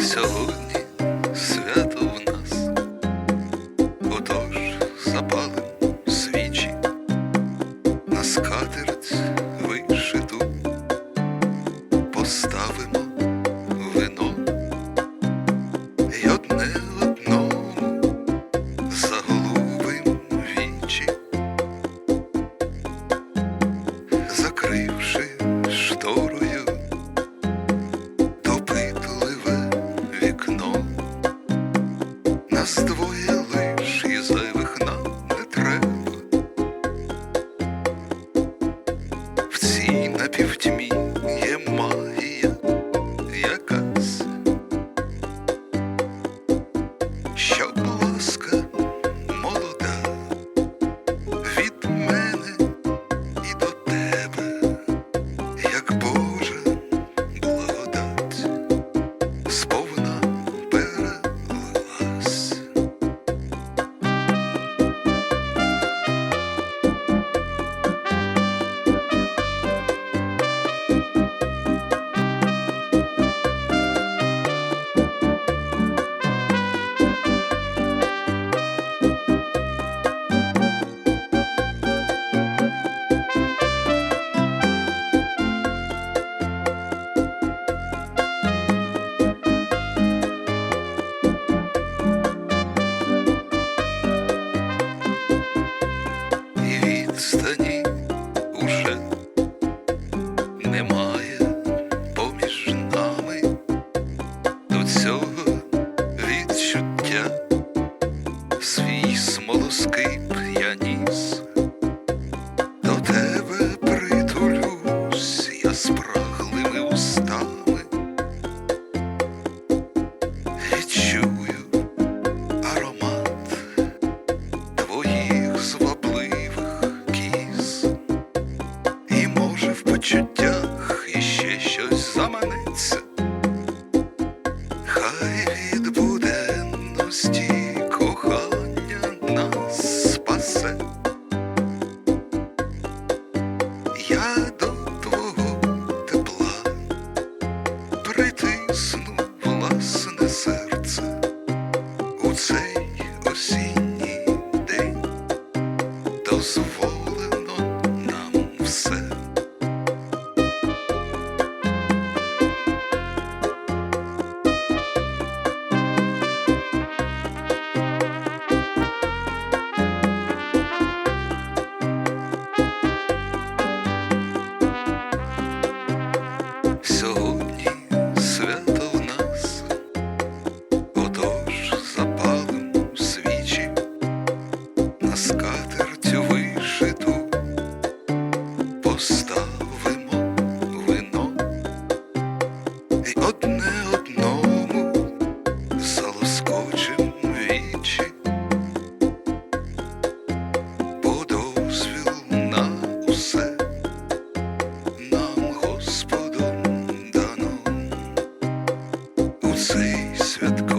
Сьогодні свято в нас. Отож запалим свічі, на скатерть вишиту поставимо. Yeah. Радості кохання нас спасе, я до твого тепла притисну власне серце у цей осінній день дозволено нам все. поставимо вино і одне одному залоскочим вічі, бо дозвіл на усе нам Господом дано у цей святко.